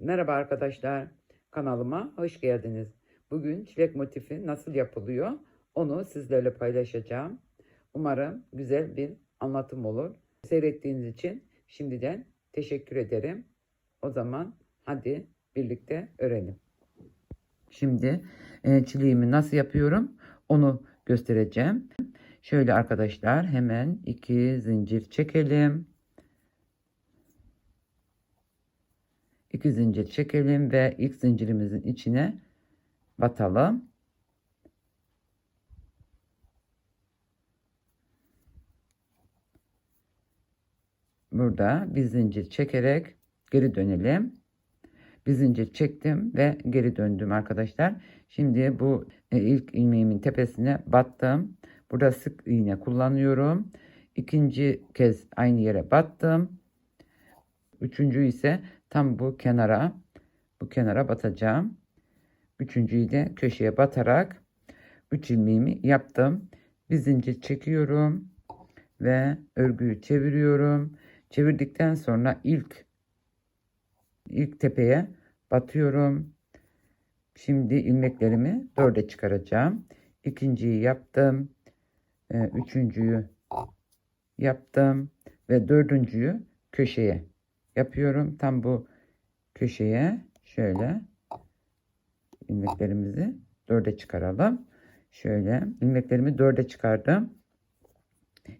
Merhaba arkadaşlar. Kanalıma hoş geldiniz. Bugün çilek motifi nasıl yapılıyor onu sizlerle paylaşacağım. Umarım güzel bir anlatım olur. Seyrettiğiniz için şimdiden teşekkür ederim. O zaman hadi birlikte öğrenelim. Şimdi e, çileğimi nasıl yapıyorum onu göstereceğim. Şöyle arkadaşlar hemen iki zincir çekelim. İki zincir çekelim ve ilk zincirimizin içine batalım. Burada bir zincir çekerek geri dönelim. Bir zincir çektim ve geri döndüm arkadaşlar. Şimdi bu e, ilk ilmeğimin tepesine battım. Burada sık iğne kullanıyorum. İkinci kez aynı yere battım. Üçüncü ise tam bu kenara bu kenara batacağım. Üçüncüyü de köşeye batarak üç ilmeğimi yaptım. Bir zincir çekiyorum ve örgüyü çeviriyorum. Çevirdikten sonra ilk ilk tepeye batıyorum. Şimdi ilmeklerimi dörde çıkaracağım. İkinciyi yaptım. Ee, üçüncüyü yaptım ve dördüncüyü köşeye yapıyorum. Tam bu köşeye şöyle ilmeklerimizi dörde çıkaralım. Şöyle ilmeklerimi dörde çıkardım.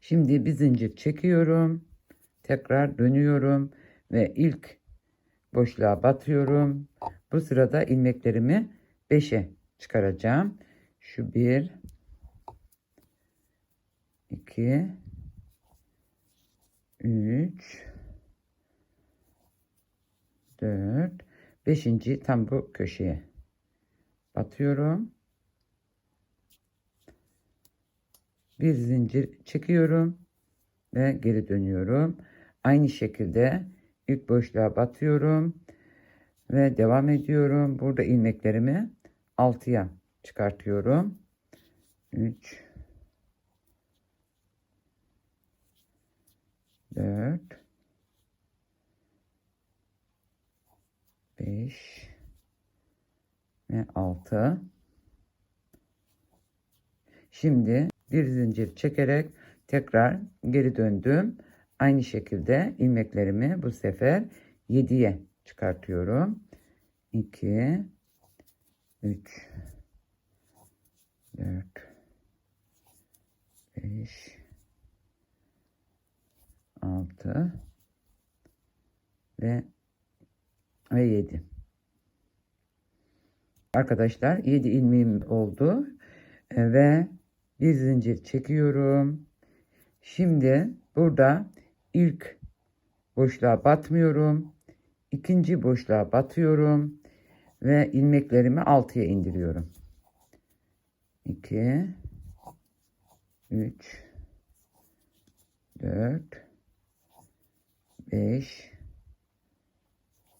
Şimdi bir zincir çekiyorum. Tekrar dönüyorum ve ilk boşluğa batıyorum. Bu sırada ilmeklerimi 5'e çıkaracağım. Şu 1 2 3 4 5. tam bu köşeye batıyorum. Bir zincir çekiyorum ve geri dönüyorum. Aynı şekilde ilk boşluğa batıyorum ve devam ediyorum. Burada ilmeklerimi 6'ya çıkartıyorum. 3 4 5 ve 6 Şimdi bir zincir çekerek tekrar geri döndüm. Aynı şekilde ilmeklerimi bu sefer 7'ye çıkartıyorum. 2 3 4 5 6 ve ve 7. Arkadaşlar 7 ilmeğim oldu E, ve bir zincir çekiyorum. Şimdi burada ilk boşluğa batmıyorum. ikinci boşluğa batıyorum ve ilmeklerimi 6'ya indiriyorum. 2 3 4 5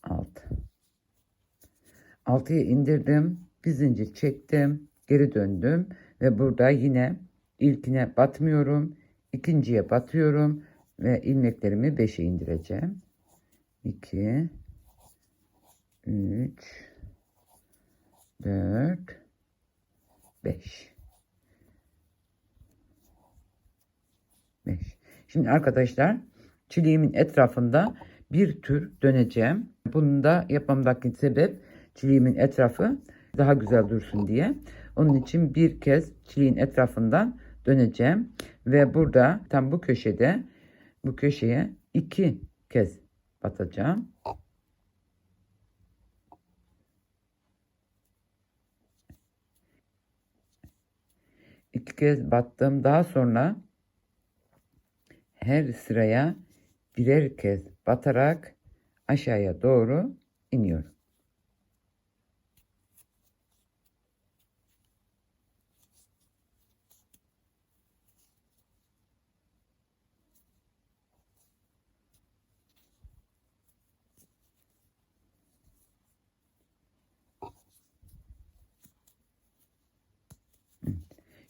6 6'ya indirdim. Bir zincir çektim. Geri döndüm. Ve burada yine ilkine batmıyorum. ikinciye batıyorum. Ve ilmeklerimi 5'e indireceğim. 2 3 4 5 5 Şimdi arkadaşlar çileğimin etrafında bir tür döneceğim. Bunu da yapmamdaki sebep çileğimin etrafı daha güzel dursun diye. Onun için bir kez çileğin etrafından döneceğim. Ve burada tam bu köşede bu köşeye iki kez batacağım. İki kez battım. Daha sonra her sıraya birer kez batarak aşağıya doğru iniyorum.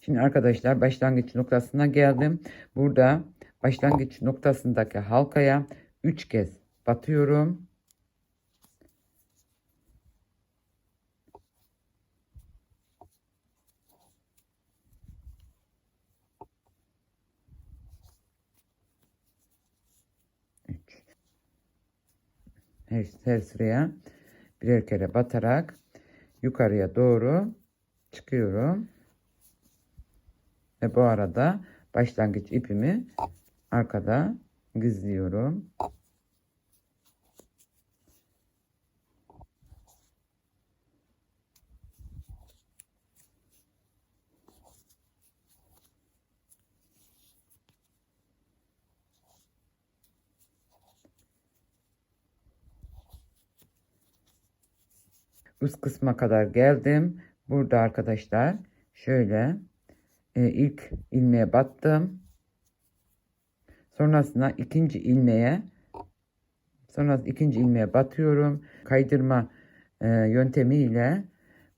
Şimdi arkadaşlar başlangıç noktasına geldim. Burada başlangıç noktasındaki halkaya 3 kez batıyorum. Her, her sıraya birer kere batarak yukarıya doğru çıkıyorum. Ve bu arada başlangıç ipimi arkada gizliyorum. üst kısma kadar geldim. Burada arkadaşlar şöyle e, ilk ilmeğe battım. Sonrasında ikinci ilmeğe sonra ikinci ilmeğe batıyorum. Kaydırma e, yöntemiyle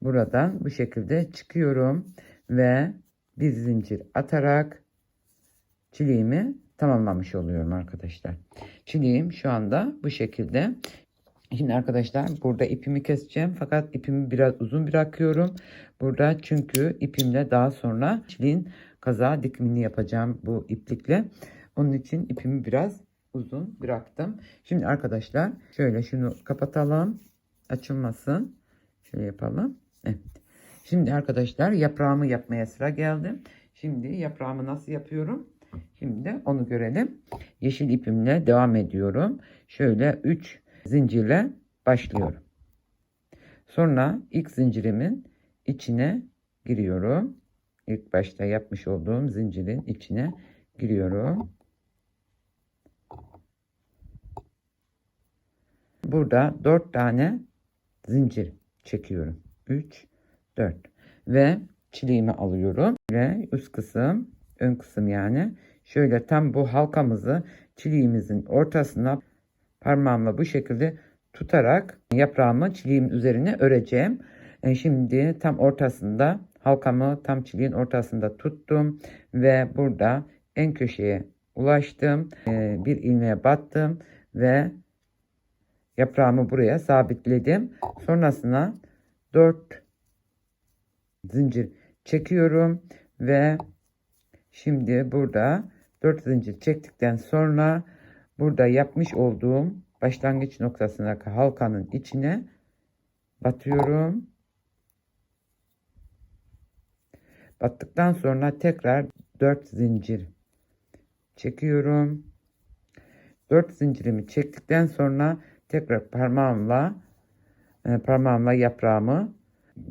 buradan bu şekilde çıkıyorum ve bir zincir atarak çiliğimi tamamlamış oluyorum arkadaşlar. Çiliğim şu anda bu şekilde. Şimdi arkadaşlar burada ipimi keseceğim fakat ipimi biraz uzun bırakıyorum. Burada çünkü ipimle daha sonra çiliğin kaza dikimini yapacağım bu iplikle. Onun için ipimi biraz uzun bıraktım. Şimdi arkadaşlar şöyle şunu kapatalım. Açılmasın. Şöyle yapalım. Evet. Şimdi arkadaşlar yaprağımı yapmaya sıra geldi. Şimdi yaprağımı nasıl yapıyorum? Şimdi onu görelim. Yeşil ipimle devam ediyorum. Şöyle 3 zincirle başlıyorum. Sonra ilk zincirimin içine giriyorum. İlk başta yapmış olduğum zincirin içine giriyorum. Burada 4 tane zincir çekiyorum. 3 4 ve çiliğimi alıyorum ve üst kısım ön kısım yani şöyle tam bu halkamızı çiliğimizin ortasına parmağımla bu şekilde tutarak yaprağımı çiliğin üzerine öreceğim. E, şimdi tam ortasında halkamı tam çiliğin ortasında tuttum ve burada en köşeye ulaştım. E, bir ilmeğe battım ve yaprağımı buraya sabitledim. Sonrasında 4 zincir çekiyorum ve şimdi burada 4 zincir çektikten sonra burada yapmış olduğum başlangıç noktasındaki halkanın içine batıyorum. Battıktan sonra tekrar 4 zincir çekiyorum. 4 zincirimi çektikten sonra tekrar parmağımla e, parmağımla yaprağımı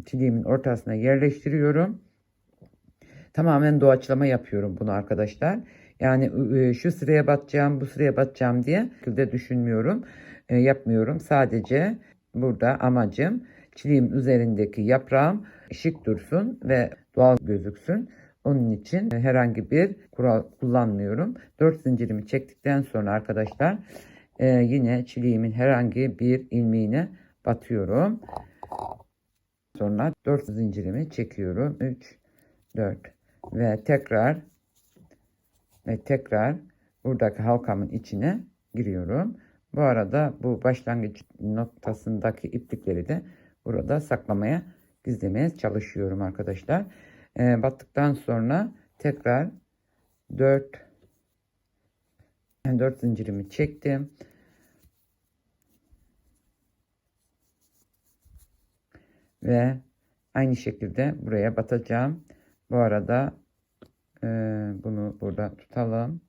çiliğimin ortasına yerleştiriyorum. Tamamen doğaçlama yapıyorum bunu arkadaşlar. Yani şu sıraya batacağım, bu sıraya batacağım diye şekilde düşünmüyorum, e, yapmıyorum. Sadece burada amacım çiliğim üzerindeki yaprağım şık dursun ve doğal gözüksün. Onun için herhangi bir kural kullanmıyorum. 4 zincirimi çektikten sonra arkadaşlar e, yine çiliğimin herhangi bir ilmeğine batıyorum. Sonra 4 zincirimi çekiyorum. 3, 4 ve tekrar ve tekrar buradaki halkamın içine giriyorum. Bu arada bu başlangıç noktasındaki iplikleri de burada saklamaya gizlemeye çalışıyorum arkadaşlar. E, battıktan sonra tekrar 4 4 zincirimi çektim. Ve aynı şekilde buraya batacağım. Bu arada e, bunu burada tutalım.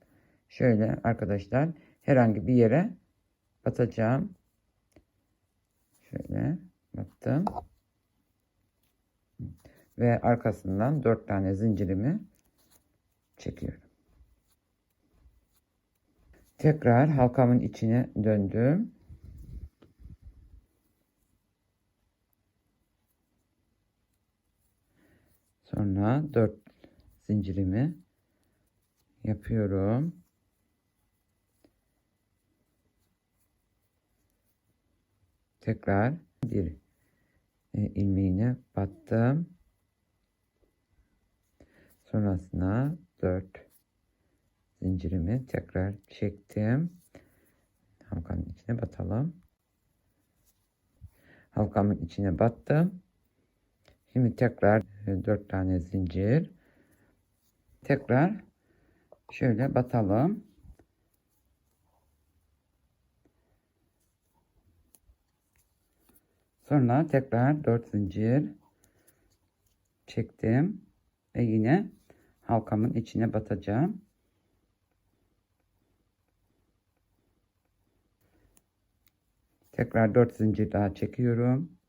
Şöyle arkadaşlar herhangi bir yere batacağım. Şöyle battım. Ve arkasından 4 tane zincirimi çekiyorum. Tekrar halkamın içine döndüm. Sonra 4 zincirimi yapıyorum. Tekrar bir e, ilmeğine battım. Sonrasında 4 zincirimi tekrar çektim. Halkanın içine batalım. Halkamın içine battım. Şimdi tekrar 4 tane zincir. Tekrar şöyle batalım. Sonra tekrar 4 zincir çektim ve yine halkamın içine batacağım. Tekrar 4 zincir daha çekiyorum.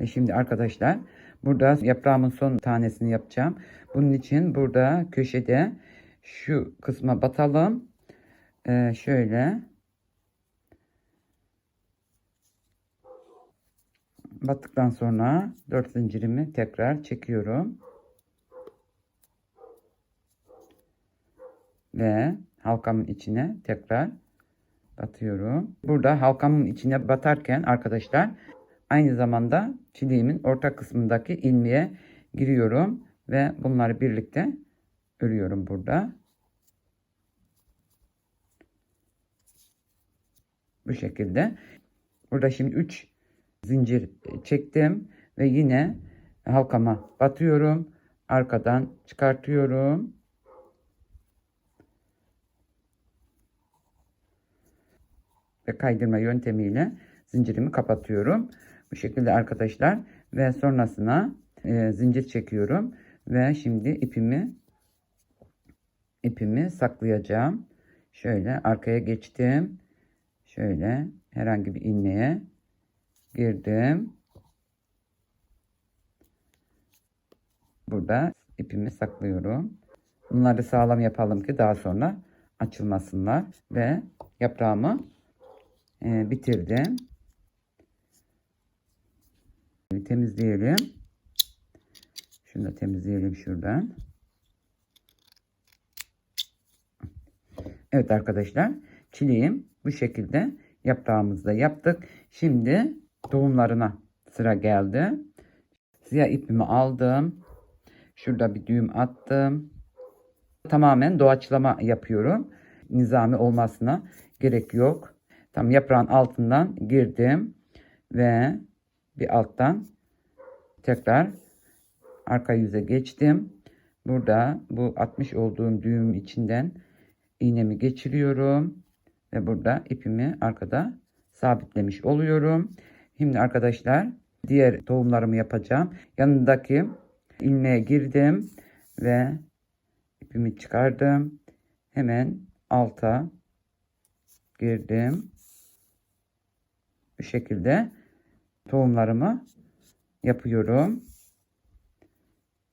Ve şimdi arkadaşlar burada yaprağımın son tanesini yapacağım. Bunun için burada köşede şu kısma batalım. Ee, şöyle battıktan sonra 4 zincirimi tekrar çekiyorum. Ve halkamın içine tekrar batıyorum. Burada halkamın içine batarken arkadaşlar aynı zamanda çileğimin orta kısmındaki ilmeğe giriyorum ve bunları birlikte örüyorum burada. Bu şekilde. Burada şimdi 3 zincir çektim ve yine halkama batıyorum. Arkadan çıkartıyorum. Ve kaydırma yöntemiyle zincirimi kapatıyorum. Bu şekilde arkadaşlar ve sonrasına e, zincir çekiyorum ve şimdi ipimi ipimi saklayacağım. Şöyle arkaya geçtim. Şöyle herhangi bir ilmeğe girdim. Burada ipimi saklıyorum. Bunları sağlam yapalım ki daha sonra açılmasınlar ve yaprağımı e, bitirdim. Temizleyelim. Şunu da temizleyelim şuradan. Evet arkadaşlar çileğim bu şekilde yaprağımızı da yaptık. Şimdi tohumlarına sıra geldi. Siyah ipimi aldım. Şurada bir düğüm attım. Tamamen doğaçlama yapıyorum. Nizami olmasına gerek yok. Tam yaprağın altından girdim ve bir alttan tekrar arka yüze geçtim. Burada bu 60 olduğum düğüm içinden iğnemi geçiriyorum ve burada ipimi arkada sabitlemiş oluyorum. Şimdi arkadaşlar diğer tohumlarımı yapacağım. Yanındaki ilmeğe girdim ve ipimi çıkardım. Hemen alta girdim. Bu şekilde tohumlarımı yapıyorum.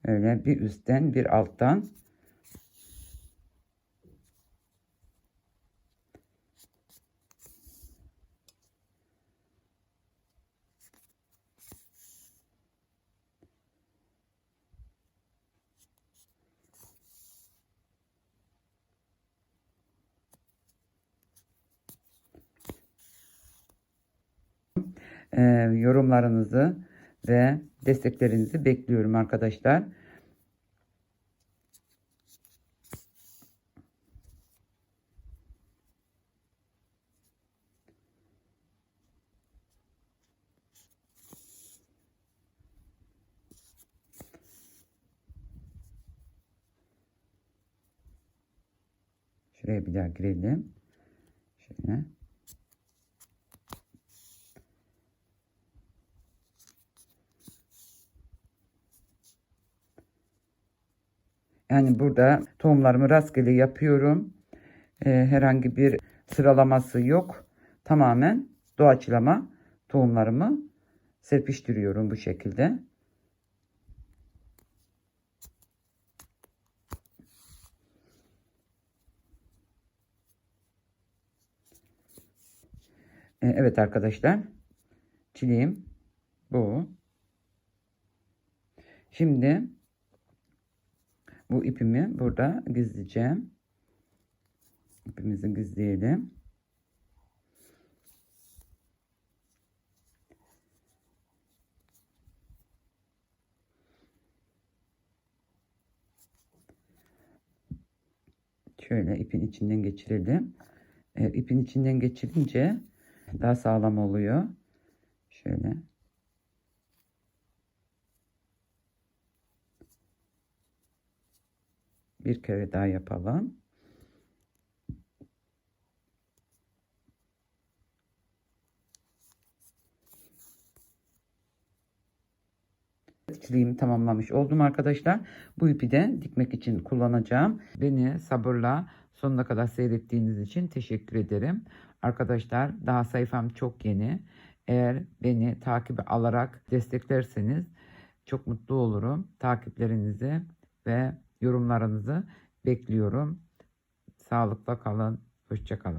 Öyle bir üstten bir alttan e, yorumlarınızı ve desteklerinizi bekliyorum arkadaşlar. Şuraya bir daha girelim. Şöyle. Yani burada tohumlarımı rastgele yapıyorum. Ee, herhangi bir sıralaması yok. Tamamen doğaçlama tohumlarımı serpiştiriyorum bu şekilde. Ee, evet arkadaşlar. Çileğim bu. Şimdi bu ipimi burada gizleyeceğim. İpimizi gizleyelim. Şöyle ipin içinden geçirelim. Evet, ipin içinden geçirince daha sağlam oluyor. Şöyle. bir kere daha yapalım. çizgimi tamamlamış oldum arkadaşlar. Bu ipi de dikmek için kullanacağım. Beni sabırla sonuna kadar seyrettiğiniz için teşekkür ederim. Arkadaşlar daha sayfam çok yeni. Eğer beni takip alarak desteklerseniz çok mutlu olurum. Takiplerinizi ve yorumlarınızı bekliyorum. Sağlıkla kalın. Hoşça kalın.